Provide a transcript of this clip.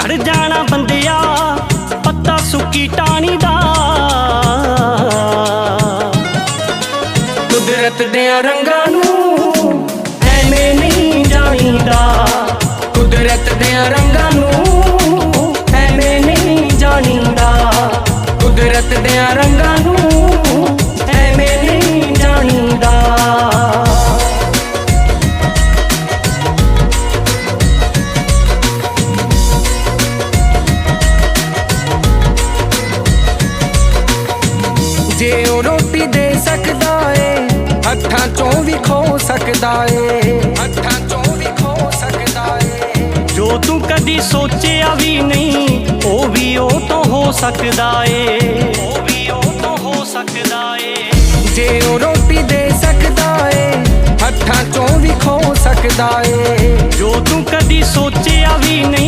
ਝੜ ਜਾਣਾ ਬੰਦਿਆ, ਪੱਤਾ ਸੁੱਕੀ ਟਾਣੀ ਦਾ। ਕੁਦਰਤ ਦੇ ਰੰਗਾਂ ਨੂੰ ਐਵੇਂ ਨਹੀਂ ਜਾਣੀਦਾ। ਕੁਦਰਤ ਦੇ ਰੰਗਾਂ ਨੂੰ ਐਵੇਂ ਨਹੀਂ ਜਾਣੀਦਾ। ਕੁਦਰਤ ਦੇ ਰੰਗਾਂ ਨੂੰ ਜੇ ਉਹ ਰੋਟੀ ਦੇ ਸਕਦਾ ਏ ਹੱਥਾਂ ਚੋਂ ਵੀ ਖੋ ਸਕਦਾ ਏ। ਹੱਥਾਂ ਚੋਂ ਵੀ ਖੋ ਸਕਦਾ ਏ। ਜੋ ਤੂੰ ਕਦੀ ਸੋਚਿਆ ਵੀ ਨਹੀਂ ਉਹ ਵੀ ਉਹ ਤੋਂ ਹੋ ਸਕਦਾ ਏ। ਉਹ ਵੀ ਉਹ ਤੋਂ ਹੋ ਸਕਦਾ ਏ। ਜੇ ਉਹ ਰੋਟੀ ਦੇ ਸਕਦਾ ਏ ਹੱਥਾਂ ਚੋਂ ਵੀ ਖੋ ਸਕਦਾ ਏ। ਜੋ ਤੂੰ ਕਦੀ ਸੋਚਿਆ ਵੀ ਨਹੀਂ